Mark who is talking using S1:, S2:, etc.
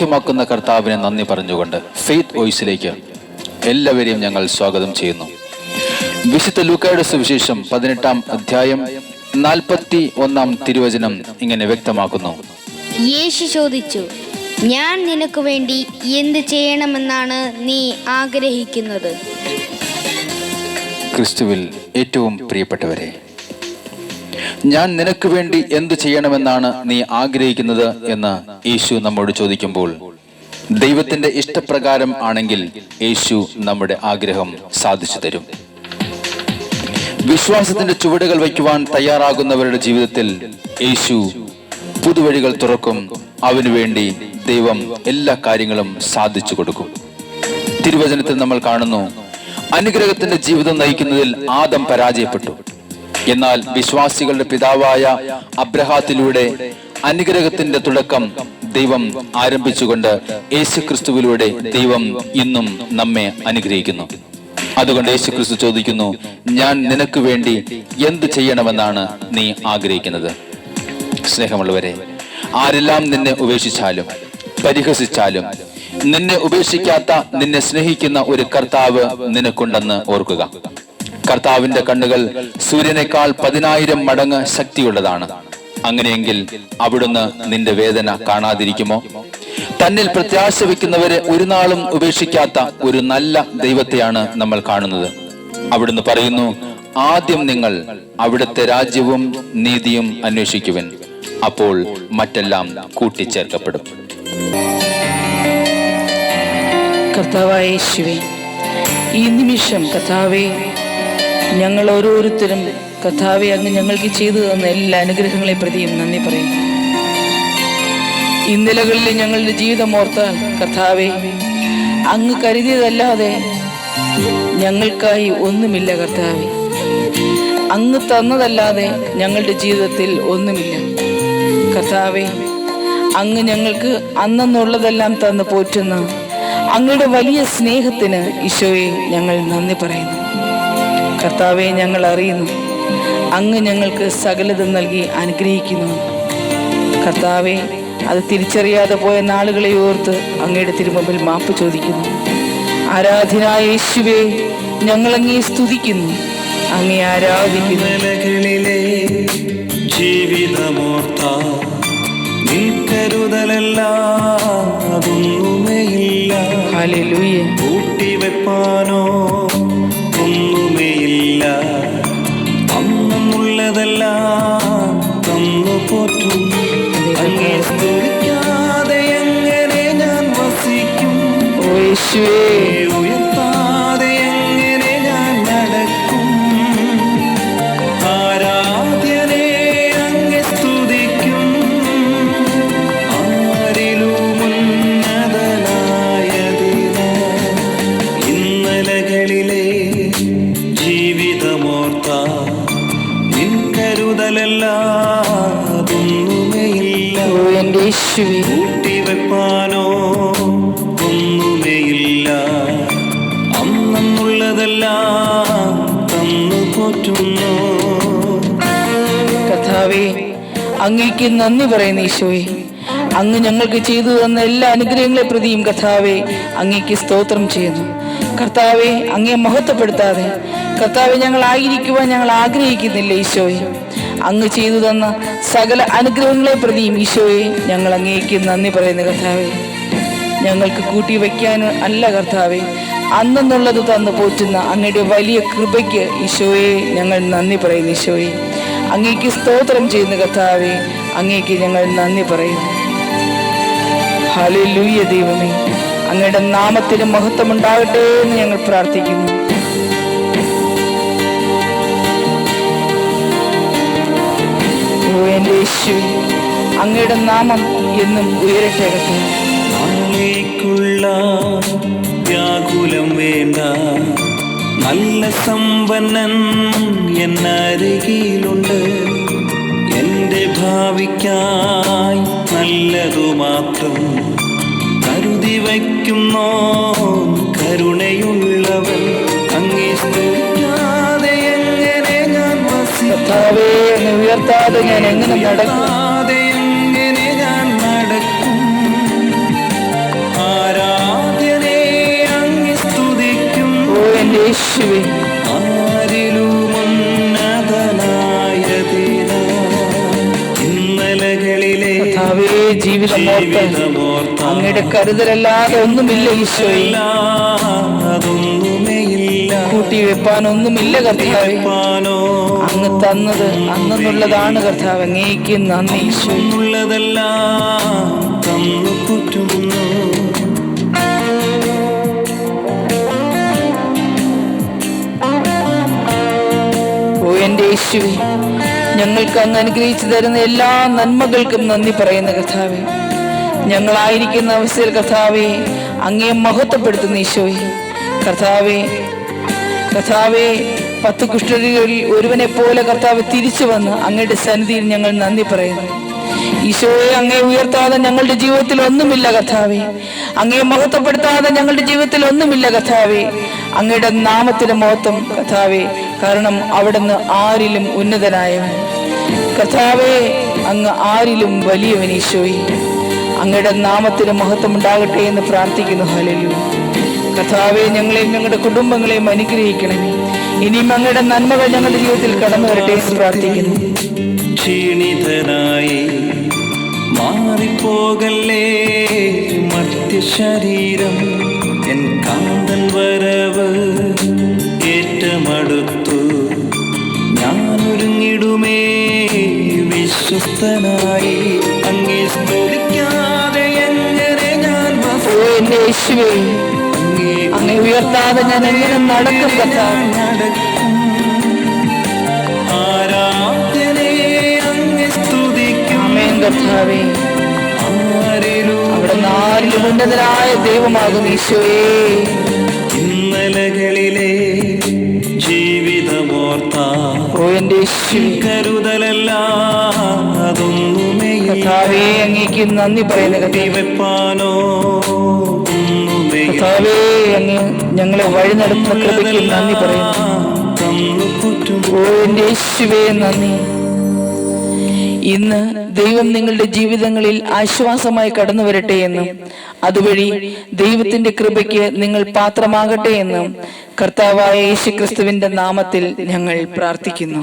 S1: സൗഖ്യമാക്കുന്ന കർത്താവിനെ നന്ദി പറഞ്ഞുകൊണ്ട് ഫെയ്ത്ത് വോയിസിലേക്ക് എല്ലാവരെയും ഞങ്ങൾ സ്വാഗതം ചെയ്യുന്നു. വിശുദ്ധ ലൂക്കയുടെ സുവിശേഷം പതിനെട്ടാം അധ്യായം നാൽപ്പത്തി ഒന്നാം തിരുവചനം ഇങ്ങനെ വ്യക്തമാക്കുന്നു.
S2: യേശു ചോദിച്ചു ഞാൻ നിനക്ക് വേണ്ടി എന്ത് ചെയ്യണമെന്നാണ് നീ ആഗ്രഹിക്കുന്നത്?
S1: ക്രിസ്തുവിൽ ഏറ്റവും പ്രിയപ്പെട്ടവരെ ഞാൻ നിനക്ക് വേണ്ടി എന്തു ചെയ്യണമെന്നാണ് നീ ആഗ്രഹിക്കുന്നത് എന്ന് യേശു നമ്മോട് ചോദിക്കുമ്പോൾ ദൈവത്തിന്റെ ഇഷ്ടപ്രകാരം ആണെങ്കിൽ യേശു നമ്മുടെ ആഗ്രഹം സാധിച്ചു തരും. വിശ്വാസത്തിന്റെ ചുവടുകൾ വയ്ക്കുവാൻ തയ്യാറാകുന്നവരുടെ ജീവിതത്തിൽ യേശു പുതുവഴികൾ തുറക്കും. അവനു വേണ്ടി ദൈവം എല്ലാ കാര്യങ്ങളും സാധിച്ചു കൊടുക്കും. തിരുവചനത്തിൽ നമ്മൾ കാണുന്നു അനുഗ്രഹത്തിന്റെ ജീവിതം നയിക്കുന്നതിൽ ആദം പരാജയപ്പെട്ടു. എന്നാൽ വിശ്വാസികളുടെ പിതാവായ അബ്രഹാത്തിലൂടെ അനുഗ്രഹത്തിന്റെ തുടക്കം ദൈവം ആരംഭിച്ചുകൊണ്ട് യേശുക്രിസ്തുവിലൂടെ ദൈവം ഇന്നും നമ്മെ അനുഗ്രഹിക്കുന്നു. അതുകൊണ്ട് യേശുക്രിസ്തു ചോദിക്കുന്നു ഞാൻ നിനക്ക് വേണ്ടി എന്ത് ചെയ്യണമെന്നാണ് നീ ആഗ്രഹിക്കുന്നത്? സ്നേഹമുള്ളവരെ ആരെല്ലാം നിന്നെ ഉപേക്ഷിച്ചാലും പരിഹസിച്ചാലും നിന്നെ ഉപേക്ഷിക്കാത്ത നിന്നെ സ്നേഹിക്കുന്ന ഒരു കർത്താവ് നിനക്കുണ്ടെന്ന് ഓർക്കുക. കർത്താവിന്റെ കണ്ണുകൾ സൂര്യനേക്കാൾ പതിനായിരം മടങ്ങ് ശക്തിയുള്ളതാണ്. അങ്ങനെയെങ്കിൽ അവിടുന്ന് നിന്റെ വേദന കാണാതിരിക്കുമോ? തന്നിൽ പ്രത്യാശ വെക്കുന്നവരെ ഒരു നാളും ഉപേക്ഷിക്കാത്ത ഒരു നല്ല ദൈവത്തെയാണ് നമ്മൾ കാണുന്നത്. അവിടുന്ന് പറയുന്നു ആദ്യം നിങ്ങൾ അവിടുത്തെ രാജ്യവും നീതിയും അന്വേഷിക്കുവൻ. അപ്പോൾ മറ്റെല്ലാം കൂട്ടിച്ചേർക്കപ്പെടും.
S3: കർത്താവായ ഈ നിമിഷം കർത്താവെ ഞങ്ങൾ ഓരോരുത്തരും കഥാവി അങ്ങ് ഞങ്ങൾക്ക് ചെയ്തു തന്ന എല്ലാ അനുഗ്രഹങ്ങളെ പ്രതിയും നന്ദി പറയുന്നു. ഇന്നലകളിൽ ഞങ്ങളുടെ ജീവിതം ഓർത്താൽ കഥാവി അങ്ങ് കരുതിയതല്ലാതെ ഞങ്ങൾക്കായി ഒന്നുമില്ല കർത്താവെ. അങ്ങ് തന്നതല്ലാതെ ഞങ്ങളുടെ ജീവിതത്തിൽ ഒന്നുമില്ല. കർത്താവെ അങ്ങ് ഞങ്ങൾക്ക് അന്നെന്നുള്ളതെല്ലാം തന്ന് പോറ്റുന്ന അങ്ങയുടെ വലിയ സ്നേഹത്തിന് ഈശോയെ ഞങ്ങൾ നന്ദി പറയുന്നു. കർത്താവെ ഞങ്ങൾ അറിയുന്നു. അങ്ങ് ഞങ്ങൾക്ക് സകലതും നൽകി അനുഗ്രഹിക്കുന്നു. കർത്താവെ അത് തിരിച്ചറിയാതെ പോയ നാളുകളെ ഓർത്ത് അങ്ങയുടെ തിരുമുമ്പിൽ മാപ്പ് ചോദിക്കുന്നു. ആരാധനായ യേശുവെ ഞങ്ങൾ അങ്ങേ സ്തുതിക്കുന്നു. അങ്ങേ ആരാധിക്കുന്നു.
S4: ജീവിതമോർത്ത കൂട്ടിവെപ്പാനോ പോറ്റും എങ്ങനെ ഞാൻ വസിക്കും.
S3: യേശുവേ.
S4: കൂട്ടിവെപ്പാനോ ഒന്നുമേയില്ല. അന്നെന്നുള്ളതെല്ലാം തന്നു പോറ്റുന്നു.
S3: കഥാവേ അങ്ങേക്ക് നന്ദി പറയുന്ന ഈശോയെ അങ്ങ് ഞങ്ങൾക്ക് ചെയ്തു തന്ന എല്ലാ അനുഗ്രഹങ്ങളെ പ്രതിയും കർത്താവെ അങ്ങേക്ക് സ്തോത്രം ചെയ്യുന്നു. കർത്താവെ അങ്ങേ മഹത്വപ്പെടുത്താതെ. കർത്താവെ ഞങ്ങൾ ആയിരിക്കുവാൻ ഞങ്ങൾ ആഗ്രഹിക്കുന്നില്ല ഈശോയെ അങ്ങ് ചെയ്തു തന്ന സകല അനുഗ്രഹങ്ങളെ പ്രതിയും ഈശോയെ ഞങ്ങൾ അങ്ങേക്ക് നന്ദി പറയുന്നു കർത്താവെ. ഞങ്ങൾക്ക് കൂട്ടി വയ്ക്കാൻ അല്ല കർത്താവെ. അന്നെന്നുള്ളത് തന്നു പോറ്റുന്ന അങ്ങയുടെ വലിയ കൃപയ്ക്ക് ഈശോയെ ഞങ്ങൾ നന്ദി പറയുന്നു ഈശോയെ. അങ്ങേക്ക് സ്തോത്രം ചെയ്യുന്ന കർത്താവെ. അങ്ങേക്ക് ഞങ്ങൾ നന്ദി പറയുന്നു. ഹല്ലേലൂയ ദൈവമേ. അങ്ങയുടെ നാമത്തിന് മഹത്വമുണ്ടാകട്ടെ എന്ന് ഞങ്ങൾ പ്രാർത്ഥിക്കുന്നു. എന്റെ യേശു അങ്ങയുടെ നാമം എന്നും ഉയരട്ടെ.
S4: നാളേക്കുള്ള വ്യാകുലം വേണ്ട. നല്ല സമ്പന്നൻ എന്നരികിലുണ്ട് എന്റെ ഭാവിക്കായി നല്ലതു മാത്രം കരുതി വയ്ക്കുന്നോ കരുണയുള്ളവൻ അങ്ങേ വസിക്കും
S3: കർത്താവേ ഉയർത്താതെ ഞാൻ എങ്ങനെ നടക്കും?
S4: ഓ
S3: യേശുവേ. അങ്ങയുടെ കരുതലല്ലാതെ ഒന്നുമില്ല ഈശോയില്ല
S4: അതൊന്നുമേയില്ല
S3: കർത്താവെ. അങ്ങ് തന്നത് അന്നെന്നുള്ളതാണ് കർത്താവ്. അങ്ങേക്ക് നന്ദി ഈശോയെ
S4: തന്നു കുറ്റുന്നു.
S3: ഓ എന്റെ യേശുവേ ഞങ്ങൾക്ക് അങ്ങ് അനുഗ്രഹിച്ചു തരുന്ന എല്ലാ നന്മകൾക്കും നന്ദി പറയുന്ന കർത്താവേ. ഞങ്ങളായിരിക്കുന്ന അവസ്ഥയിൽ കർത്താവെ അങ്ങേ മഹത്വപ്പെടുത്തുന്ന ഈശോയെ. കർത്താവെ കർത്താവെ പത്ത് കുഷ്ഠരോഗികളിൽ ഒരുവനെ പോലെ കർത്താവ് തിരിച്ചു വന്ന് അങ്ങയുടെ സന്നിധിയിൽ ഞങ്ങൾ നന്ദി പറയുന്നു. ഈശോയെ അങ്ങേ ഉയർത്താതെ ഞങ്ങളുടെ ജീവിതത്തിൽ ഒന്നുമില്ല കഥാവെ അങ്ങേ മഹത്വപ്പെടുത്താതെ ഞങ്ങളുടെ ജീവിതത്തിൽ ഒന്നുമില്ല കഥാവെ അങ്ങയുടെ നാമത്തിന് മഹത്വം കഥാവെ കാരണം അവിടുന്ന് ആരിലും ഉന്നതനായവൻ. കഥാവെ അങ്ങ് ആരിലും വലിയവൻ ഈശോയി. അങ്ങയുടെ നാമത്തിന് മഹത്വം ഉണ്ടാകട്ടെ എന്ന് പ്രാർത്ഥിക്കുന്നു. ഹലലു കർത്താവെ ഞങ്ങളെയും ഞങ്ങളുടെ കുടുംബങ്ങളെയും അനുഗ്രഹിക്കണമേ. ഇനിയും അങ്ങയുടെ നന്മകൾ ഞങ്ങളുടെ ജീവിതത്തിൽ കടന്നു വരട്ടെ എന്ന് പ്രാർത്ഥിക്കുന്നു.
S4: ക്ഷീണിതനായി മാറിപ്പോകല്ലേ മറ്റ് ശരീരം എൻ കാന്തൻ വരവ് ഏറ്റമടുത്തു. ഞാനൊരുങ്ങിടുമേ വിശ്വസ്തനായി. അങ്ങേ സ്തുതിക്കാതെ എങ്ങനെ ഞാൻ
S3: യേശുവേ
S4: അങ്ങേ
S3: ഉയർത്താതെ ഞാൻ എങ്ങനെ നടക്കും ായ
S4: നടക്കും.
S3: കർത്താവേ. അവിടെ നാലിലും ഉന്നതനായ ദൈവമാകും ഈശോയേ.
S4: ഇന്നലകളിലെ ജീവിതമോർത്ത.
S3: ഓ എന്റെ
S4: കരുതലെല്ലാം അതൊന്നുമേ
S3: കർത്താവേ അങ്ങേക്ക് നന്ദി പറയുന്ന കർത്താവേ.
S4: വെപ്പാനോ ഒന്നുമേ
S3: കർത്താവേ അങ്ങ് ഞങ്ങളെ വഴി നടത്തുന്ന കൃപയ്ക്ക് നന്ദി പറയുന്നു യേശുവേ നന്ദി. ഇന്ന് ദൈവം നിങ്ങളുടെ ജീവിതങ്ങളിൽ ആശ്വാസമായി കടന്നു വരട്ടെ എന്നും അതുവഴി ദൈവത്തിന്റെ കൃപയ്ക്ക് നിങ്ങൾ പാത്രമാകട്ടെ എന്നും കർത്താവായ യേശുക്രിസ്തുവിന്റെ നാമത്തിൽ ഞങ്ങൾ പ്രാർത്ഥിക്കുന്നു.